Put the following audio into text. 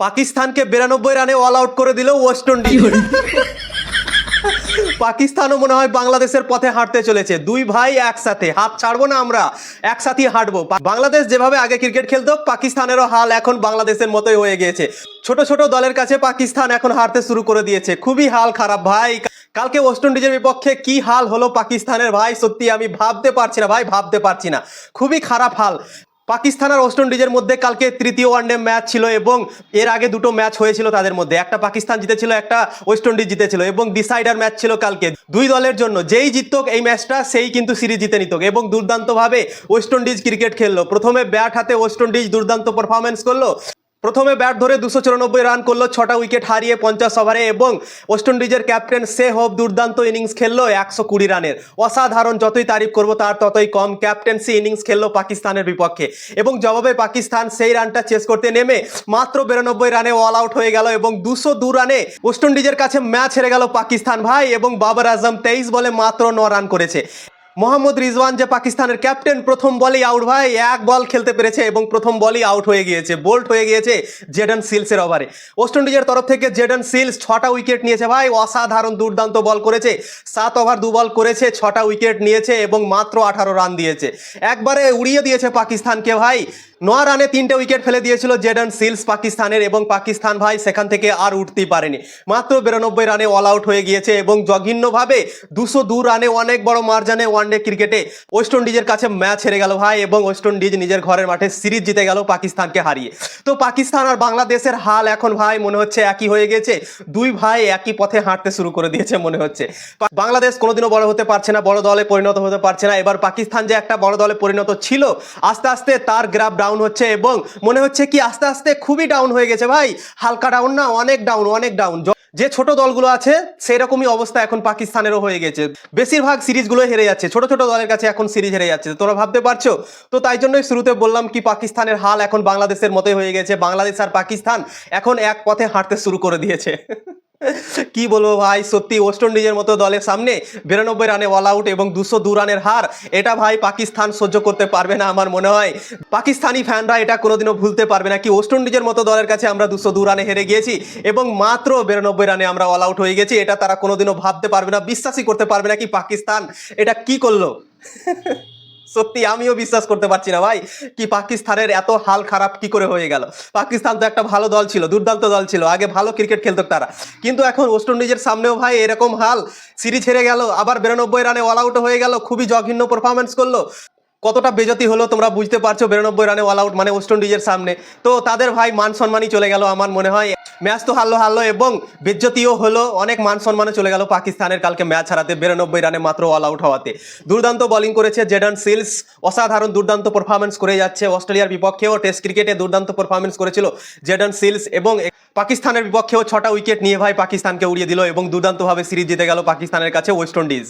পাকিস্তানকে বিরানব্বই রানে অল আউট করে দিল ওয়েস্ট ইন্ডিজ পাকিস্তানও মনে হয় বাংলাদেশের পথে হাঁটতে চলেছে। দুই ভাই একসাথে। হাত ছাড়বো না আমরা একসাথে হাঁটবো। বাংলাদেশ যেভাবে আগে ক্রিকেট খেলতো পাকিস্তানেরও হাল এখন বাংলাদেশের মতোই হয়ে গিয়েছে। ছোট ছোট দলের কাছে পাকিস্তান এখন হারতে শুরু করে দিয়েছে। খুবই হাল খারাপ ভাই। কালকে ওয়েস্ট ইন্ডিজের বিপক্ষে কি হাল হলো পাকিস্তানের ভাই? সত্যি আমি ভাবতে পারছি না ভাই ভাবতে পারছি না। খুবই খারাপ হাল। পাকিস্তান আর ওয়েস্ট ইন্ডিজের মধ্যে কালকে তৃতীয় ওয়ানডে ম্যাচ ছিল এবং এর আগে দুটো ম্যাচ হয়েছিল তাদের মধ্যে। একটা পাকিস্তান জিতেছিল, একটা ওয়েস্ট ইন্ডিজ জিতেছিল এবং ডিসাইডার ম্যাচ ছিল কালকে। দুই দলের জন্য যেই জিততক এই ম্যাচটা সেই কিন্তু সিরিজ জিতে নিত এবং দুর্দান্তভাবে ওয়েস্ট ইন্ডিজ ক্রিকেট খেললো। প্রথমে ব্যাট হাতে ওয়েস্ট ইন্ডিজ দুর্দান্ত পারফরমেন্স করল প্রথমে ব্যাট ধরে দুশো চুরানব্বই রান করল, ছটা উইকেট হারিয়ে পঞ্চাশ ওভারে এবং ওয়েস্ট ইন্ডিজের ক্যাপ্টেন সে হোপ দুর্দান্ত ইনিংস খেললো একশো কুড়ি রানের। অসাধারণ যতই তারিফ করব তার ততই কম ক্যাপ্টেন্সি ইনিংস খেললো পাকিস্তানের বিপক্ষে। এবং জবাবে পাকিস্তান সেই রানটা চেস করতে নেমে মাত্র বিরানব্বই রানে অল আউট হয়ে গেল এবং দুশো দু রানে ওয়েস্ট ইন্ডিজের কাছে ম্যাচ হেরে গেল পাকিস্তান ভাই এবং বাবর আজম তেইশ বলে মাত্র ন রান করেছে। মোহাম্মদ রিজওয়ান যে পাকিস্তানের ক্যাপ্টেন, প্রথম বলেই আউট ভাই। এক বল খেলতে পেরেছে এবং প্রথম বলই আউট হয়ে গিয়েছে বোল্ট হয়ে গিয়েছে জেডন সিলসের ওভারে ওয়েস্ট ইন্ডিজের তরফ থেকে জেডন সিলস ছটা উইকেট নিয়েছে ভাই, অসাধারণ দুর্দান্ত বল করেছে। সাত ওভার দু বল করেছে, ছটা উইকেট নিয়েছে এবং মাত্র আঠারো রান দিয়েছে। একবারে উড়িয়ে দিয়েছে পাকিস্তানকে ভাই। ন রানে তিনটে উইকেট ফেলে দিয়েছিল জেডন সিলস পাকিস্তানের এবং পাকিস্তান ভাই সেখান থেকে আর উঠতেই পারেনি। মাত্র বিরানব্বই রানে অল আউট হয়ে গিয়েছে এবং জঘিন্যভাবে দুশো দু রানে অনেক বড় মার্জানে ওয়ানডে ক্রিকেটে ওয়েস্ট ইন্ডিজের কাছে ম্যাচ হেরে গেল ভাই এবং ওয়েস্ট ইন্ডিজ নিজের ঘরের মাঠে সিরিজ জিতে গেল পাকিস্তানকে হারিয়ে। তো পাকিস্তান আর বাংলাদেশের হাল এখন ভাই মনে হচ্ছে একই হয়ে গেছে। দুই ভাই একই পথে হাঁটতে শুরু করে দিয়েছে মনে হচ্ছে। বাংলাদেশ কোনোদিনও বড় হতে পারছে না, বড় দলে পরিণত হতে পারছে না। এবার পাকিস্তান যে একটা বড় দলে পরিণত ছিল, আস্তে আস্তে তার গ্রাফ ডাউন হচ্ছে এবং মনে হচ্ছে কি আস্তে আস্তে খুবই ডাউন হয়ে গেছে ভাই। হালকা ডাউন না, অনেক ডাউন অনেক ডাউন যে ছোট দলগুলো আছে সেই রকমই অবস্থা এখন পাকিস্তানেরও হয়ে গেছে। বেশিরভাগ সিরিজগুলো হেরে যাচ্ছে। ছোট ছোট দলের কাছে এখন সিরিজ হেরে যাচ্ছে। তোমরা ভাবতে পারছ? তো তাই জন্যই শুরুতে বললাম কি, পাকিস্তানের হাল এখন বাংলাদেশের মতোই হয়ে গেছে। বাংলাদেশ আর পাকিস্তান এখন এক পথে হাঁটতে শুরু করে দিয়েছে। কি বলব ভাই? সত্যি ওয়েস্ট ইন্ডিজের মতো দলের সামনে বিরানব্বই রানে অল আউট এবং দুশো দু রানের হার, এটা ভাই পাকিস্তান সহ্য করতে পারবে না আমার মনে হয়। পাকিস্তানি ফ্যানরা এটা কোনোদিনও ভুলতে পারবে না কি ওয়েস্ট ইন্ডিজের মতো দলের কাছে আমরা দুশো দু রানে হেরে গিয়েছি এবং মাত্র বিরানব্বই রানে আমরা অল আউট হয়ে গেছি, এটা তারা কোনোদিনও ভাবতে পারবে না, বিশ্বাসই করতে পারবে না কি পাকিস্তান এটা কি করল? সত্যি, আমিও বিশ্বাস করতে পারছি না ভাই। কি পাকিস্তানের এত হাল খারাপ কি করে হয়ে গেল? পাকিস্তান তো একটা ভালো দল ছিল, দুর্দান্ত দল ছিল, আগে ভালো ক্রিকেট খেলতো তারা। কিন্তু এখন ওয়েস্ট ইন্ডিজের সামনেও ভাই এরকম হাল, সিরিজ হেরে গেল, আবার বিরানব্বই রানে অল আউট হয়ে গেল, খুবই জঘন্য পারফরমেন্স করল। কতটা বেজতি হলো তোমরা বুঝতে পারছ, বিরানব্বই রানে অল আউট মানে ওয়েস্ট ইন্ডিজের সামনে। তো তাদের ভাই মান সম্মানই চলে গেল আমার মনে হয়। ম্যাচ তো হারলো হারলো এবং বেজ্জতিও হলো, অনেক মান সম্মানে চলে গেল পাকিস্তানের কালকে ম্যাচ হারাতে, বিরানব্বই রানে মাত্র অল আউট হওয়াতে। দুর্দান্ত বোলিং করেছে জেডন সিলস, অসাধারণ দুর্দান্ত পারফরমেন্স করে যাচ্ছে অস্ট্রেলিয়ার বিপক্ষেও টেস্ট ক্রিকেটে দুর্দান্ত পারফরমেন্স করেছিল জেডন সিলস এবং পাকিস্তানের বিপক্ষেও ছটা উইকেট নিয়ে ভাই পাকিস্তানকে উড়িয়ে দিল এবং দুর্দান্তভাবে সিরিজ জিতে গেল পাকিস্তানের কাছে ওয়েস্ট ইন্ডিজ